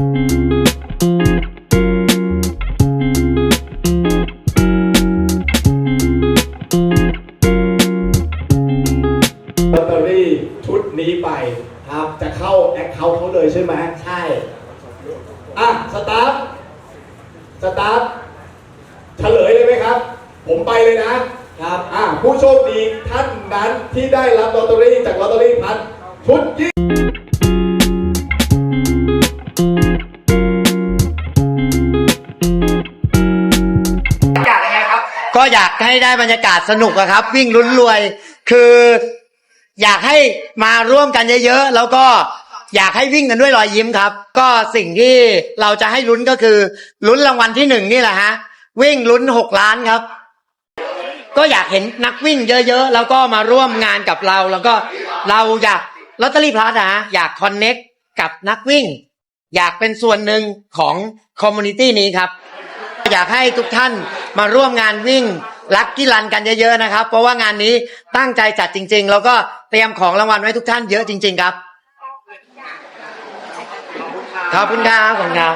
ลอตเตอรี่ชุดนี้ไปครับ จะเข้าแอคเคาท์เขาเลยใช่ไหมใช่ อะ สตาฟ สตาฟเฉลยเลยไหมครับ ผมไปเลยนะ ครับ อะ ผู้โชคดีท่านนั้นที่ได้รับลอตเตอรี่จากลอตเตอรี่พันชุดยี่อย ก็อยากให้ได้บรรยากาศสนุกอะครับ วิ่งลุ้นรวย คืออยากให้มาร่วมกันเยอะๆ แล้วก็อยากให้วิ่งกันด้วยรอยยิ้มครับ ก็สิ่งที่เราจะให้ลุ้นก็คือลุ้นรางวัลที่หนึ่งนี่แหละฮะ วิ่งลุ้นหกล้านครับ ก็อยากเห็นนักวิ่งเยอะๆ แล้วก็มาร่วมงานกับเรา แล้วก็เราอยากลอตเตอรี่พลัสนะอยากคอนเน็กกับนักวิ่ง อยากเป็นส่วนหนึ่งของคอมมูนิตี้นี้ครับ อยากให้ทุกท่าน มาร่วมงานวิ่งลักกี้รันกันเยอะๆนะครับ เพราะว่างานนี้ตั้งใจจัดจริง ๆ แล้วก็เตรียมของรางวัลไว้ทุกท่านเยอะจริง ๆ ครับขอบคุณครับขอบคุณครับ